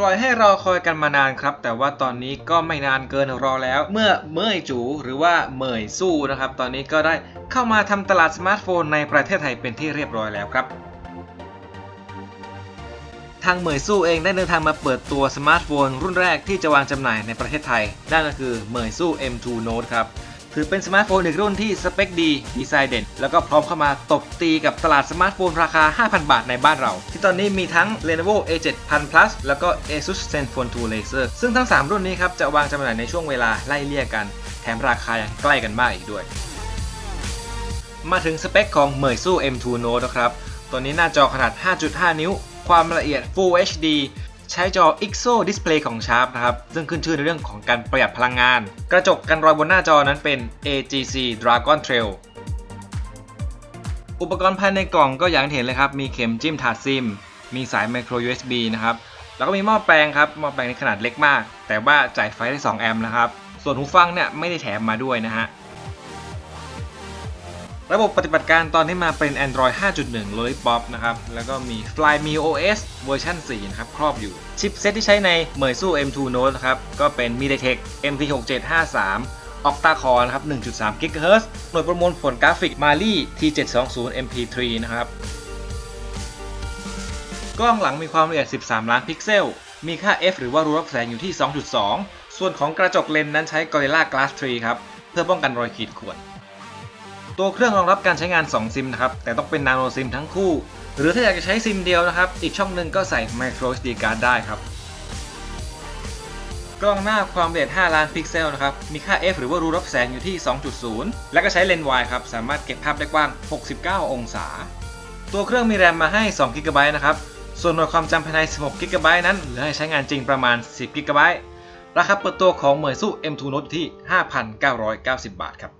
ปล่อยให้รอคอยกันมานานครับ แต่ว่าตอนนี้ก็ไม่นานเกินรอแล้ว เมื่อเมยจูหรือว่าเมยสู้นะครับ ตอนนี้ก็ได้เข้ามาทำตลาดสมาร์ทโฟนในประเทศไทยเป็นที่เรียบร้อยแล้วครับ ทางเหมยสู้เองได้เดินทางมาเปิดตัวสมาร์ทโฟนรุ่นแรกที่จะวางจำหน่ายในประเทศไทยนั่นก็คือเหมยสู้ M2 Note ครับ ถือเป็นสมาร์ทโฟนอีกรุ่นที่สเปคดี ดีไซน์เด่น แล้วก็พร้อมเข้ามาตบตีกับตลาดสมาร์ทโฟนราคา 5,000 บาทในบ้านเรา ที่ตอนนี้มีทั้ง Lenovo A7000 Plus แล้วก็ Asus Zenfone 2 Laser ซึ่งทั้ง 3 รุ่นนี้ครับจะวางจำหน่ายในช่วงเวลาไล่เลี่ยกัน แถมราคายังใกล้กันมากอีกด้วย มาถึงสเปคของเหมยสู้ M2 Note นะครับตัวนี้หน้าจอขนาด 5.5 นิ้ว ความละเอียด Full HD ใช้จอ IXO Display ของ Sharp นะครับ ซึ่งขึ้นชื่อในเรื่องของการประหยัดพลังงาน กระจกกันรอยบนหน้าจอนั้นเป็น AGC Dragon Trail อุปกรณ์ภายในกล่องก็อย่างเห็นเลยครับ มีเข็มจิ้มถาดซิม มีสาย Micro USB นะครับ แล้วก็มีหม้อแปลงครับ หม้อแปลงในขนาดเล็กมาก แต่ว่าจ่ายไฟได้ 2 แอมป์นะครับ ส่วนหูฟังเนี่ยไม่ได้แถมมาด้วยนะฮะ ระบบปฏิบัติการตอนนี้มาเป็น Android 5.1 Lollipop นะครับ แล้วก็มี Flyme OS เวอร์ชัน4 นะครับ ครอบอยู่ ชิปเซตที่ใช้ในเมยสู้ M2 Note นะครับ ก็เป็น MediaTek MT6753 Octa Core นะครับ 1.3 GHz หน่วยประมวลผลกราฟิก Mali T720 MP3 นะครับ กล้องหลังมีความละเอียด 13 ล้านพิกเซล มีค่า f หรือว่ารูรับแสงอยู่ที่ 2.2 ส่วนของกระจกเลนส์นั้นใช้ Gorilla Glass 3 ครับ เพื่อป้องกันรอยขีดข่วน ตัวเครื่องรองรับการใช้งาน 2 ซิมนะครับ แต่ต้องเป็น Nano SIM ทั้งคู่ หรือถ้าอยากจะใช้ซิมเดียวนะครับ อีกช่องหนึ่งก็ใส่ Micro SD card ได้ครับ กล้องหน้าความละเอียด 5 ล้านพิกเซลนะครับ มีค่า f หรือว่ารูรับแสงอยู่ที่ 2.0 และก็ใช้เลนส์วายครับ สามารถเก็บภาพได้กว้าง 69 องศา ตัวเครื่องมีแรมมาให้2 g b นะครับ ส่วนหน่วยความจำภายใน 16 g b นั้นเหลือให้ใช้งานจริงประมาณ 10 g b ราคาเปิดตัวของเหมยสู้ M2 Note อยู่ที่ 5,990 บาทครับ